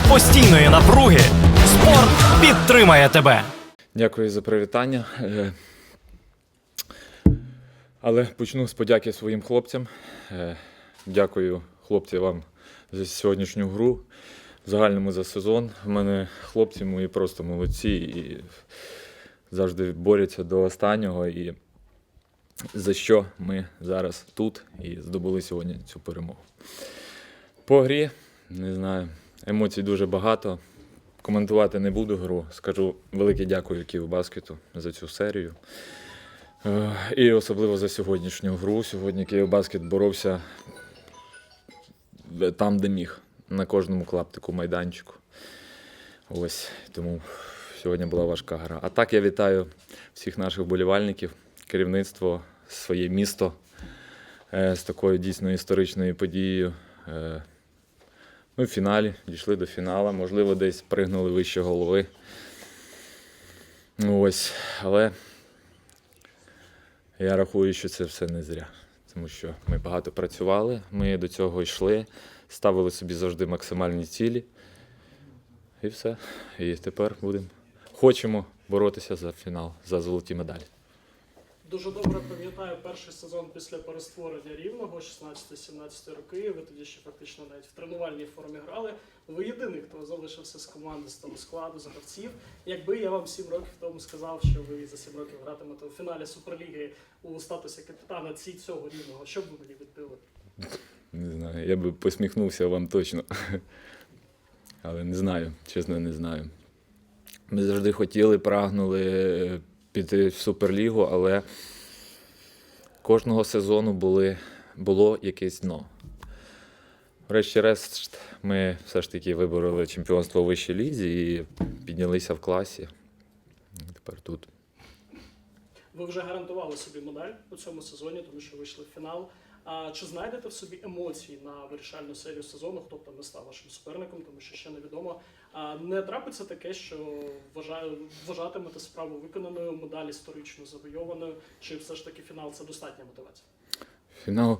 серед постійної напруги спорт підтримає тебе. Дякую за привітання. Е, Але почну з подяки своїм хлопцям. Е, Дякую, хлопці, вам за сьогоднішню гру. В загальному за сезон. У мене хлопці мої просто молодці і завжди борються до останнього. І за що ми зараз тут і здобули сьогодні цю перемогу. По грі, не знаю, емоцій дуже багато. Коментувати не буду гру. Скажу велике дякую Київбаскету за цю серію. Е, І особливо за сьогоднішню гру. Сьогодні Київбаскет боровся там, де міг, на кожному клаптику майданчику. Ось тому сьогодні була важка гра. А так я вітаю всіх наших вболівальників, керівництво, своє місто е, з такою дійсно історичною подією. Ми в фіналі дійшли до фіналу, можливо, десь пригнули вище голови. Ну ось, але я рахую, що це все не зря. Тому що ми багато працювали, ми до цього йшли, ставили собі завжди максимальні цілі. І все. І тепер будемо. Хочемо боротися за фінал, за золоті медалі. Дуже добре пам'ятаю перший сезон після перестворення рівного, 16-17 роки. Ви тоді ще фактично навіть в тренувальній формі грали. Ви єдиний, хто залишився з команди з того складу, з гравців. Якби я вам 7 років тому сказав, що ви за 7 років гратимете у фіналі Суперліги у статусі капітана ці цього рівного, що б ви мені відбили? Не знаю, я би посміхнувся вам точно. Але не знаю, чесно, не знаю. Ми завжди хотіли, прагнули піти в Суперлігу, але кожного сезону були, було якесь дно. Врешті-решт, ми все ж таки вибороли чемпіонство у вищій лізі і піднялися в класі. Тепер тут. Ви вже гарантували собі медаль у цьому сезоні, тому що вийшли в фінал. А чи знайдете в собі емоції на вирішальну серію сезону? Хто б там не став вашим суперником, тому що ще невідомо. А не трапиться таке, що вважаю, вважатимете справу виконаною, медаль історично завойованою, чи все ж таки фінал це достатня мотивація? Фінал.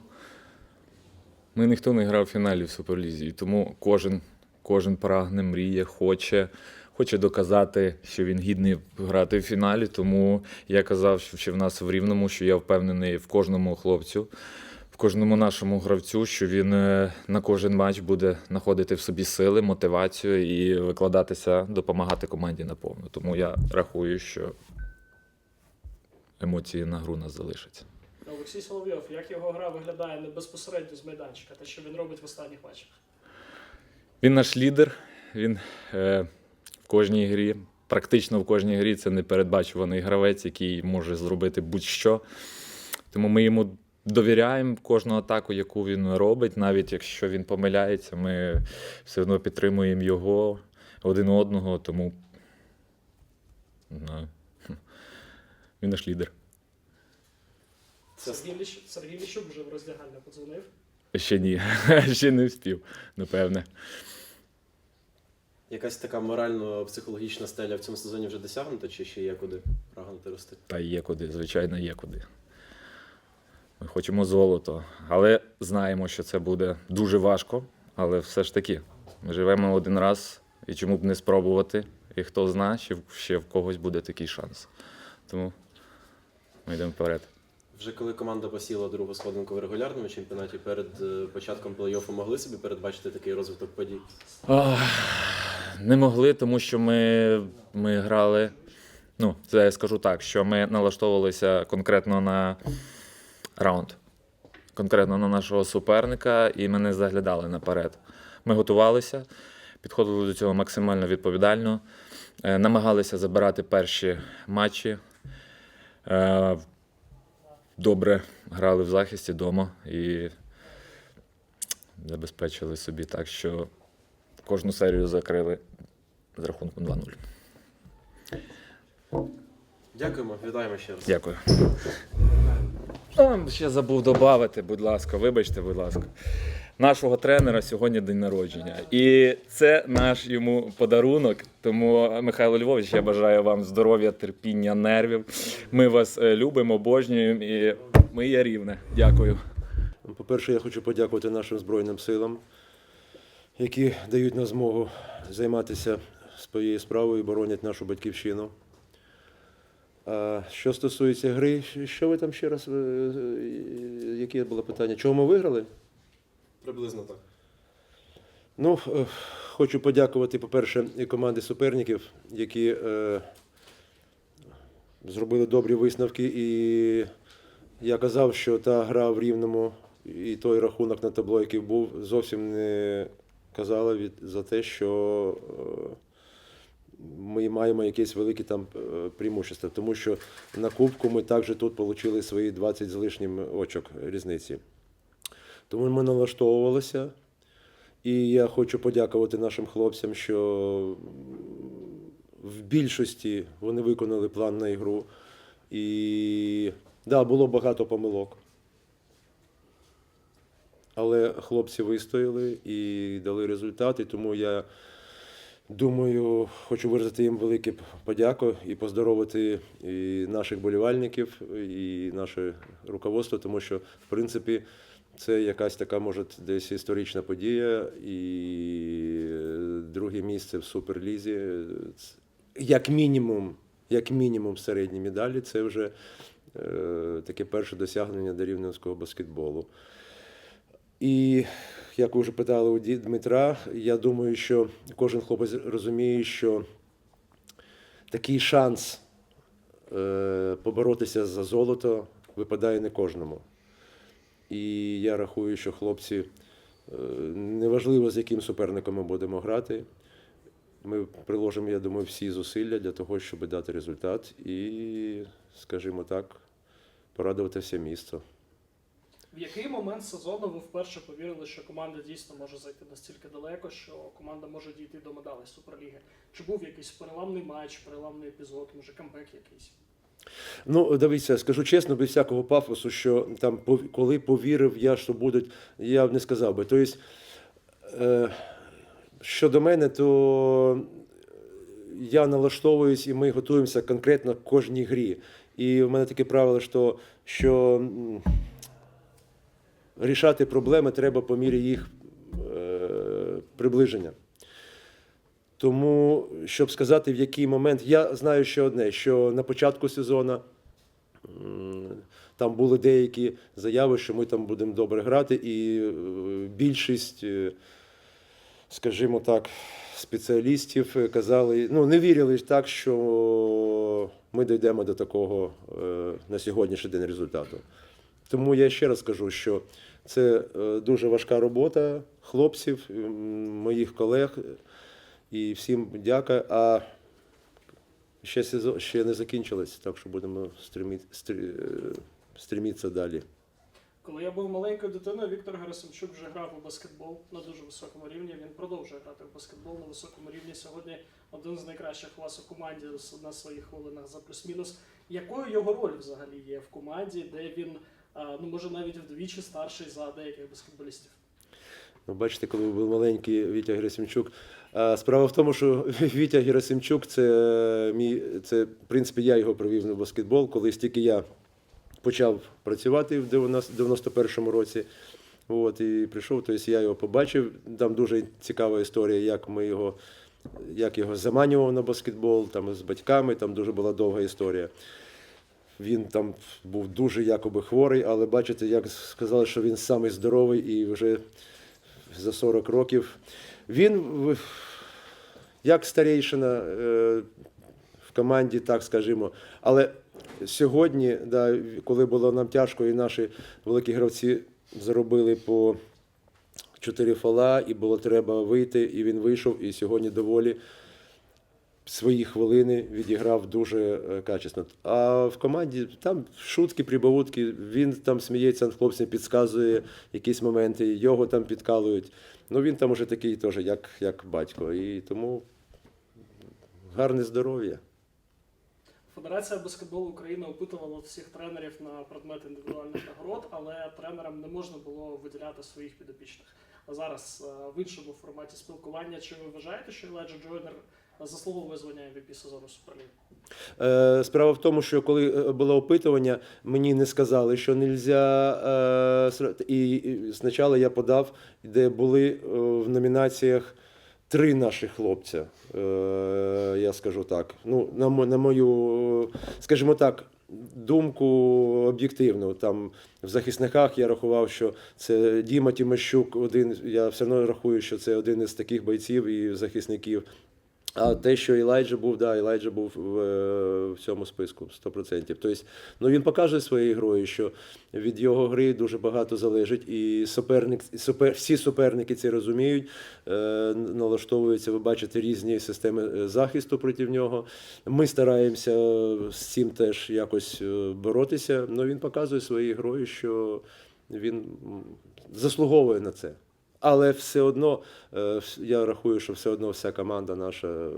Ми ніхто не грав в фіналі в Суперлізі, і тому кожен, кожен прагне, мріє, хоче, хоче доказати, що він гідний грати в фіналі. Тому я казав, що в нас в Рівному, що я впевнений в кожному хлопцю, кожному нашому гравцю, що він е, на кожен матч буде знаходити в собі сили, мотивацію і викладатися, допомагати команді наповну. Тому я рахую, що емоції на гру нас залишаться. Олексій Соловйов, як його гра виглядає не безпосередньо з майданчика, те, що він робить в останніх матчах? Він наш лідер. Він е, в кожній грі, практично в кожній грі це непередбачуваний гравець, який може зробити будь-що. Тому ми йому довіряємо кожну атаку, яку він робить. Навіть якщо він помиляється, ми все одно підтримуємо його один одного. Тому не він наш лідер. Це Сергій, Ліщ... Сергій Ліщук вже в роздягальню подзвонив. Ще ні, ще не вспів, напевне. якась така морально-психологічна стеля в цьому сезоні вже досягнута, чи ще є куди прагнути рости? Та є куди, звичайно, є куди. Ми хочемо золото, але знаємо, що це буде дуже важко. Але все ж таки, ми живемо один раз, і чому б не спробувати? І хто знає, ще, в- ще в когось буде такий шанс. Тому ми йдемо вперед. Вже коли команда посіла другу сходинку в регулярному чемпіонаті, перед е, початком плей-оффу могли собі передбачити такий розвиток подій? Не могли, тому що ми, ми грали. Ну, це я скажу так, що ми налаштовувалися конкретно на раунд, конкретно на нашого суперника, і ми не заглядали наперед. Ми готувалися, підходили до цього максимально відповідально, е, намагалися забирати перші матчі. Е, Добре грали в захисті вдома і забезпечили собі так, що кожну серію закрили з рахунком 2-0. Дякуємо, вітаємо ще раз. Дякую. Ще забув додати, будь ласка, вибачте, будь ласка. Нашого тренера сьогодні день народження. І це наш йому подарунок. Тому, Михайло Львович, я бажаю вам здоров'я, терпіння, нервів. Ми вас е, любимо, обожнюємо і ми є рівне. Дякую. По-перше, я хочу подякувати нашим Збройним силам, які дають нам змогу займатися своєю справою і боронять нашу батьківщину. А що стосується гри, що ви там ще раз? е, е, Яке було питання? Чого ми виграли? Приблизно так. Ну, е, хочу подякувати, по-перше, і команді суперників, які е, зробили добрі висновки. І я казав, що та гра в рівному і той рахунок на табло, який був, зовсім не казала від, за те, що е, ми маємо якесь велике там е, преимущество. Тому що на Кубку ми також тут отримали свої 20 з лишнім очок різниці. Тому ми налаштовувалися. І я хочу подякувати нашим хлопцям, що в більшості вони виконали план на ігру. І да, було багато помилок. Але хлопці вистояли і дали результат. І тому я думаю, хочу виразити їм велике подяку і поздоровити і наших болівальників, і наше руководство, тому що, в принципі, це якась така, може, десь історична подія, і друге місце в Суперлізі. Як мінімум, як мінімум середні медалі, це вже е, таке перше досягнення до рівненського баскетболу. І як ви вже питали у Дмитра, я думаю, що кожен хлопець розуміє, що такий шанс е, поборотися за золото випадає не кожному. І я рахую, що хлопці, е, неважливо з яким суперником ми будемо грати, ми приложимо, я думаю, всі зусилля для того, щоб дати результат і, скажімо так, порадувати все місто. В який момент сезону ви вперше повірили, що команда дійсно може зайти настільки далеко, що команда може дійти до медалей Суперліги? Чи був якийсь переламний матч, переламний епізод, може камбек якийсь? Ну, дивіться, скажу чесно, без всякого пафосу, що там коли повірив я, що будуть, я б не сказав би. Тобто, е, щодо мене, то я налаштовуюсь і ми готуємося конкретно кожній грі. І в мене таке правило, що, що рішати проблеми треба по мірі їх е, приближення. Тому, щоб сказати, в який момент, я знаю ще одне, що на початку сезону там були деякі заяви, що ми там будемо добре грати, і е, більшість, е, скажімо так, спеціалістів казали, ну не вірили так, що ми дійдемо до такого на сьогоднішній день результату. Тому я ще раз скажу, що це е, дуже важка робота хлопців, моїх колег. І всім дяка. А ще сезон ще не закінчилось, так що будемо е, далі. Коли я був маленькою дитиною, Віктор Герасимчук вже грав у баскетбол на дуже високому рівні. Він продовжує грати в баскетбол на високому рівні. Сьогодні один з найкращих у вас у команді на своїх хвилинах за плюс-мінус. Якою його роль взагалі є в команді, де він ну може навіть вдвічі старший за деяких баскетболістів? Ну, бачите, коли був маленький Вітя Герасимчук. Справа в тому, що Вітя Герасимчук це мій, це, в принципі, я його привів на баскетбол, коли тільки я почав працювати в 91-му році. От, і прийшов, тобто я його побачив. Там дуже цікава історія, як ми його, як його заманював на баскетбол, там з батьками, там дуже була довга історія. Він там був дуже якоби хворий, але бачите, як сказали, що він самий здоровий і вже за 40 років. Він як старейшина е, в команді, так скажімо. Але сьогодні, да, коли було нам тяжко, і наші великі гравці заробили по 4 фола, і було треба вийти, і він вийшов, і сьогодні доволі свої хвилини відіграв дуже е, качественно. А в команді там шутки, прибавутки, він там сміється над хлопцем, підказує якісь моменти, його там підкалують. Ну він там уже такий теж, як, як батько. І тому гарне здоров'я. Федерація баскетболу України опитувала всіх тренерів на предмет індивідуальних нагород, але тренерам не можна було виділяти своїх підопічних. Зараз е, в іншому форматі спілкування. Чи ви вважаєте, що Еледжа Джойнер заслуговує звання MVP сезону Суперліги? Е, Справа в тому, що коли е, було опитування, мені не сказали, що не можна. І спочатку я подав, де були в номінаціях три наших хлопця. Я скажу так. Ну, на, мою, скажімо так, думку об'єктивну. Там в захисниках я рахував, що це Діма Тімощук, один. Я все одно рахую, що це один із таких бойців і захисників. А те, що Елайджа був, да, Елайджа був в, е, в цьому списку 100%. Тобто, ну він покаже своєю грою, що від його гри дуже багато залежить, і суперник, супер, всі суперники це розуміють, е, налаштовуються, ви бачите, різні системи е, захисту проти нього. Ми стараємося з цим теж якось е, боротися. але він показує своєю грою, що він заслуговує на це. Але все одно е, я рахую, що все одно вся команда наша е,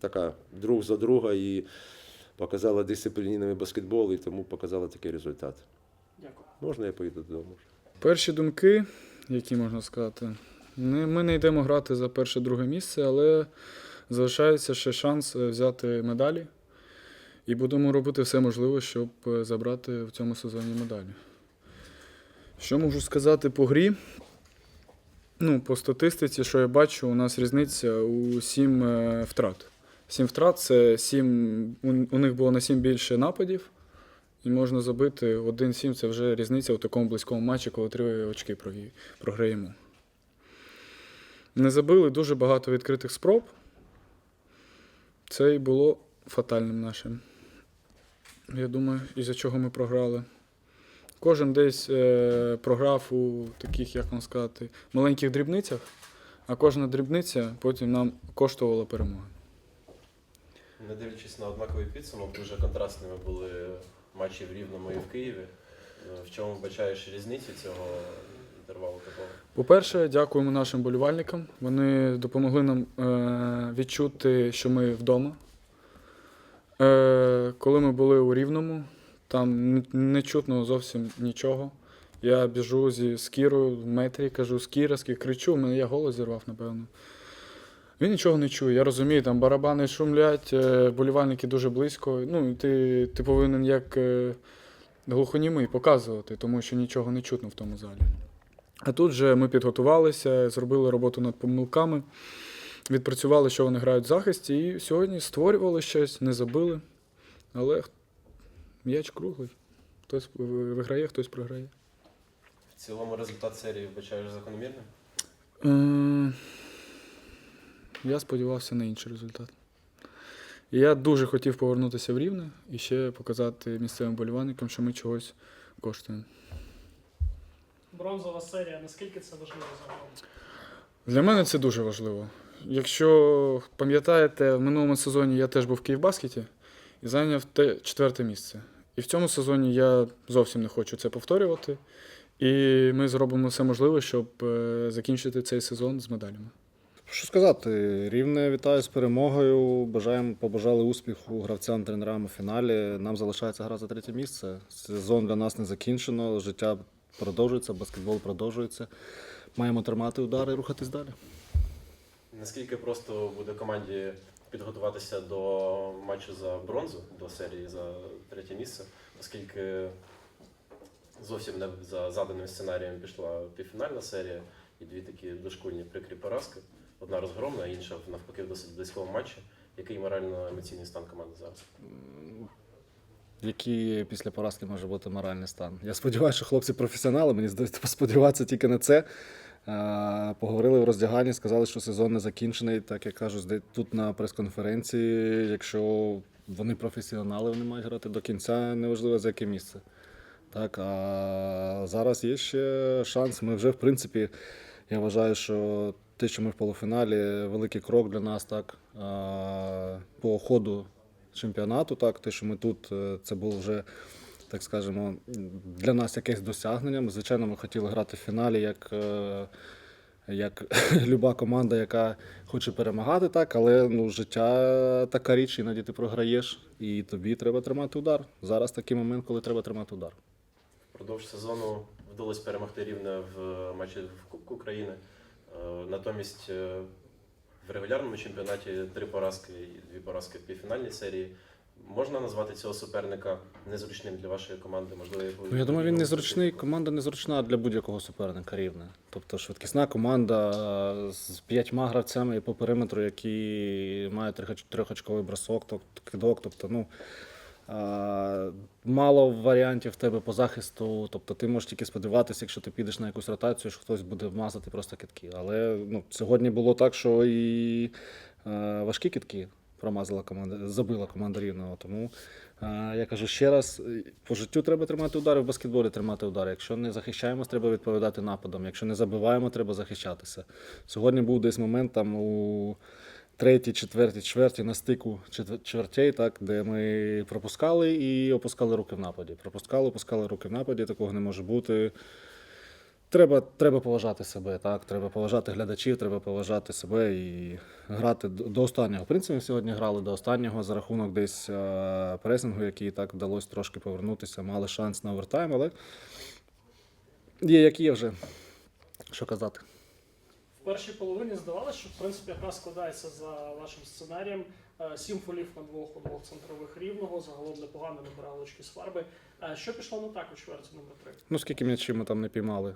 така друг за друга і показала дисциплінований баскетбол, і тому показала такий результат. Дякую. Можна я поїду додому? Перші думки, які можна сказати, ми не йдемо грати за перше-друге місце, але залишається ще шанс е, взяти медалі. І будемо робити все можливе, щоб забрати в цьому сезоні медалі. Що можу сказати по грі? Ну, по статистиці, що я бачу, у нас різниця у 7 втрат. 7 втрат це 7, у, них було на 7 більше нападів, і можна забити 1-7 це вже різниця у такому близькому матчі, коли три очки програємо. Не забили дуже багато відкритих спроб. Це і було фатальним нашим. Я думаю, із-за чого ми програли. Кожен десь е, програв у таких, як вам сказати, маленьких дрібницях, а кожна дрібниця потім нам коштувала перемоги. Не дивлячись на однаковий підсумок, дуже контрастними були матчі в Рівному і в Києві. В чому бачаєш різницю цього інтервалу такого? По-перше, дякуємо нашим болівальникам. Вони допомогли нам е, відчути, що ми вдома. Е, коли ми були у Рівному, там не чутно зовсім нічого. Я біжу зі Скірою в метрі, кажу Скіра, Скір, кричу, мене я голос зірвав, напевно. Він нічого не чує. Я розумію, там барабани шумлять, е, болівальники дуже близько. Ну, ти, ти повинен як е, глухонімий показувати, тому що нічого не чутно в тому залі. А тут же ми підготувалися, зробили роботу над помилками, відпрацювали, що вони грають в захисті, і сьогодні створювали щось, не забили. Але м'яч круглий. Хтось виграє, хтось програє. В цілому результат серії вбачаєш закономірним? Е, Я сподівався на інший результат. Я дуже хотів повернутися в Рівне і ще показати місцевим болівальникам, що ми чогось коштуємо. Бронзова серія, наскільки це важливо загалом? Для мене це дуже важливо. Якщо пам'ятаєте, в минулому сезоні я теж був в Київбаскеті і зайняв те четверте місце. І в цьому сезоні я зовсім не хочу це повторювати. І ми зробимо все можливе, щоб е, закінчити цей сезон з медалями. Що сказати, рівне вітаю з перемогою. Бажаємо, побажали успіху гравцям, тренерам у фіналі. Нам залишається гра за третє місце. Сезон для нас не закінчено, життя продовжується, баскетбол продовжується. Маємо тримати удари і рухатись далі. Наскільки просто буде команді підготуватися до матчу за бронзу, до серії за третє місце, оскільки зовсім не за заданим сценарієм пішла півфінальна серія і дві такі дошкульні прикрі поразки. Одна розгромна, а інша навпаки в досить близькому матчі. Який морально-емоційний стан команди зараз? Який після поразки може бути моральний стан? Я сподіваюся, що хлопці професіонали, мені здається, сподіватися тільки на це. Поговорили в роздяганні, сказали, що сезон не закінчений. Так як кажуть, тут на прес-конференції, якщо вони професіонали, вони мають грати до кінця, неважливо за яке місце. Так, а зараз є ще шанс. Ми вже, в принципі, я вважаю, що те, що ми в полуфіналі, великий крок для нас, так, по ходу чемпіонату, так, те, що ми тут, е, це було вже, так скажемо, для нас якесь досягнення. Ми, звичайно, ми хотіли грати в фіналі як. е, Як люба команда, яка хоче перемагати, так, але ну, життя така річ, іноді ти програєш, і тобі треба тримати удар. Зараз такий момент, коли треба тримати удар. Впродовж сезону вдалося перемогти рівне в матчі в Кубку України. Е, Натомість е, в регулярному чемпіонаті три поразки і дві поразки в півфінальній серії. Можна назвати цього суперника незручним для вашої команди? Можливо, Ну, я думаю, він незручний. Команда незручна для будь-якого суперника рівне. Тобто швидкісна команда з п'ятьма гравцями по периметру, які мають трьох- трьохочковий бросок, тобто кидок. Тобто, ну, мало варіантів в тебе по захисту. Тобто ти можеш тільки сподіватися, якщо ти підеш на якусь ротацію, що хтось буде вмазати просто китки. Але ну, сьогодні було так, що і важкі китки промазала команда, забила команда рівного. Тому е, я кажу ще раз: е, по життю треба тримати удари, в баскетболі тримати удари. Якщо не захищаємось, треба відповідати нападом. Якщо не забиваємо, треба захищатися. Сьогодні був десь момент там у третій, четвертій, чверті на стику чвертей, так, де ми пропускали і опускали руки в нападі. Пропускали, опускали руки в нападі, такого не може бути. Треба, треба поважати себе, так. Треба поважати глядачів, треба поважати себе і грати до останнього. В принципі, ми сьогодні грали до останнього за рахунок десь е, пресингу, який так вдалося трошки повернутися. Мали шанс на овертайм, але є, як є вже. Що казати. В першій половині здавалося, що в принципі гра складається за вашим сценарієм. Е, Сім фолів на двох у двох центрових рівного, загалом непогано набирали очки з фарби. Е, Що пішло не так у чверті номер 3 Ну, скільки м'ячів ми там не піймали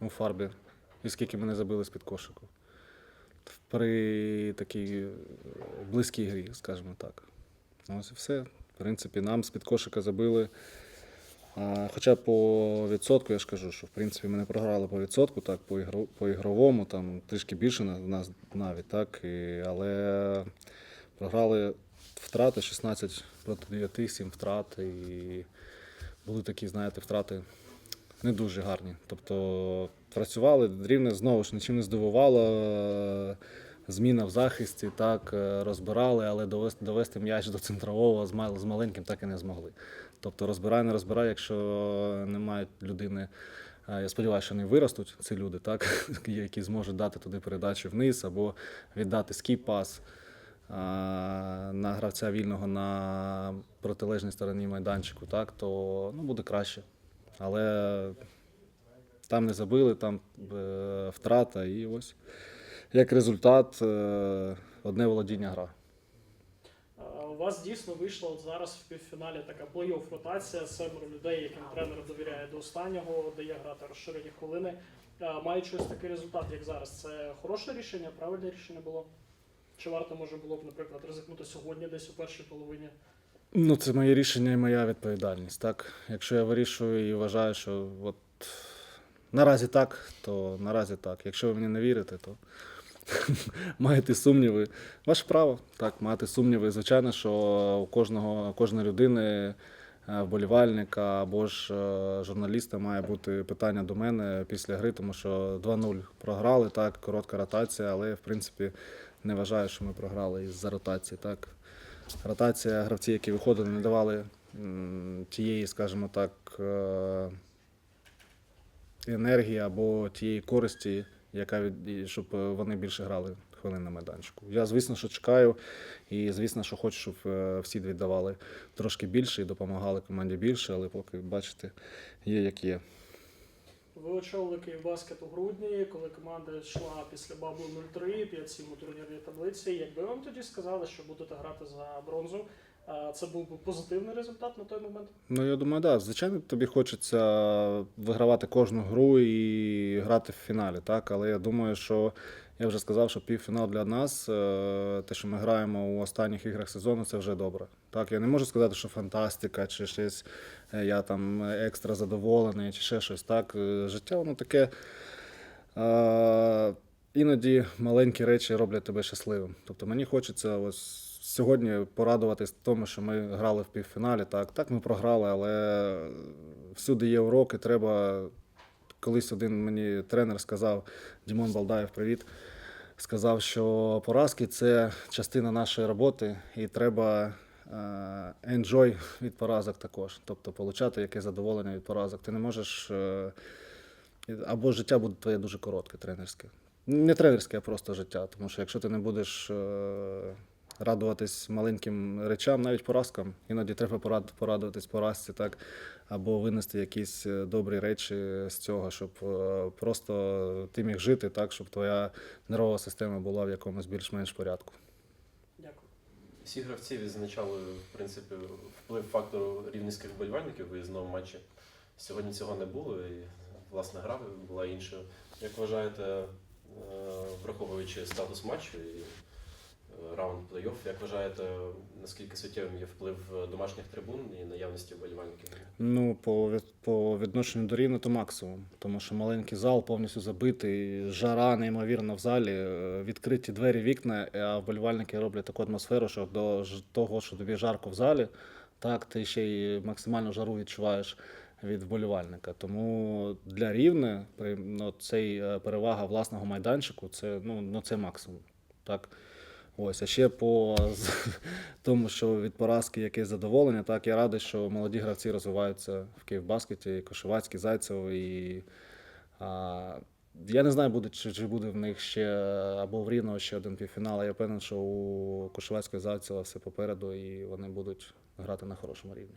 у фарбі, і скільки ми не забили з-під кошику. При такій е, близькій грі, скажімо так. Ось і все. В принципі, нам з-під кошика забили. Хоча по відсотку, я ж кажу, що в принципі ми не програли по відсотку, так, по, ігро, по ігровому, там трішки більше на- нас навіть, так, і, але програли втрати 16 проти 9, 7 втрат. І були такі, знаєте, втрати не дуже гарні. Тобто працювали рівне знову ж нічим не здивувало. е, Зміна в захисті, так, е, розбирали, але довести, довести м'яч до центрового з, маленьким так і не змогли. Тобто розбирай, не розбирай, якщо немає людини. е, Я сподіваюся, що вони виростуть, ці люди, так, які зможуть дати туди передачу вниз або віддати скіп-пас на гравця вільного на протилежній стороні майданчику, так, то ну, буде краще. Але там не забили, там е, втрата, і ось як результат е, одне володіння гра. У вас дійсно вийшла от зараз в півфіналі така плей-офф ротація, семеро людей, яким тренер довіряє до останнього, дає грати розширені хвилини. Маючи ось такий результат, як зараз, це хороше рішення, правильне рішення було? Чи варто може було б, наприклад, ризикнути сьогодні десь у першій половині? Ну, це моє рішення і моя відповідальність. Так? Якщо я вирішую і вважаю, що от наразі так, то наразі так. Якщо ви мені не вірите, то маєте сумніви. Ваше право, так, мати сумніви. Звичайно, що у кожного, кожної людини, е, вболівальника або ж е, журналіста має бути питання до мене після гри, тому що 2-0 програли, так, коротка ротація, але в принципі не вважаю, що ми програли із-за ротації. Так. Ротація гравців, які виходили, не давали тієї, скажімо так, е, енергії або тієї користі, яка від, щоб е, вони більше грали хвилин на майданчику. Я, звісно, що чекаю, і звісно, що хочу, щоб е, всі віддавали трошки більше і допомагали команді більше, але поки бачите, є як є. Ви очолили Київбаскет у грудні, коли команда йшла після баблу 0-3, 5-7 у турнірній таблиці. Якби вам тоді сказали, що будете грати за бронзу, це був би позитивний результат на той момент? Ну, я думаю, так. Да. Звичайно, тобі хочеться вигравати кожну гру і грати в фіналі, так. Але я думаю, що я вже сказав, що півфінал для нас, е, те, що ми граємо у останніх іграх сезону, це вже добре. Так, я не можу сказати, що фантастика, чи щось е, я там екстра задоволений, чи ще щось. Так, Е, життя воно таке. Іноді маленькі речі роблять тебе щасливим. Тобто мені хочеться ось сьогодні порадуватись тому, що ми грали в півфіналі. Так, так ми програли, але всюди є уроки. Треба. Колись один мені тренер сказав, Дімон Балдаєв, привіт. Сказав, що поразки це частина нашої роботи, і треба енджой від поразок також. Тобто отримати яке задоволення від поразок. Ти не можеш. е, або життя буде твоє дуже коротке, тренерське. Не тренерське, а просто життя. Тому що якщо ти не будеш е, радуватись маленьким речам, навіть поразкам. Іноді треба порад, порадуватись поразці, так, або винести якісь е, добрі речі з цього, щоб е, просто ти міг жити так, щоб твоя нервова система була в якомусь більш-менш порядку. Дякую. Всі гравці відзначали в принципі вплив фактору рівненських вболівальників в виїзному матчі. Сьогодні цього не було, і власне гра була іншою. Як вважаєте, е, враховуючи статус матчу і раунд плей-офф, як вважаєте, наскільки суттєвим є вплив домашніх трибун і наявності вболівальників? Ну, по, по відношенню до рівня то максимум, тому що маленький зал повністю забитий, жара неймовірна в залі, е, відкриті двері, вікна, а вболівальники роблять таку атмосферу, що до того, що тобі жарко в залі, так ти ще й максимальну жару відчуваєш від вболівальника. Тому для рівне ну, цей е, перевага власного майданчику це, ну, ну, це максимум. Так. Ось, а ще по тому, що від поразки якесь задоволення, так я радий, що молоді гравці розвиваються в Київбаскеті, Кошевацький, Зайцев і. А, я не знаю, буде, чи, чи буде в них ще або в Рівного ще один півфінал. Я впевнений, що у Кошевацького і Зайцева все попереду, і вони будуть грати на хорошому рівні.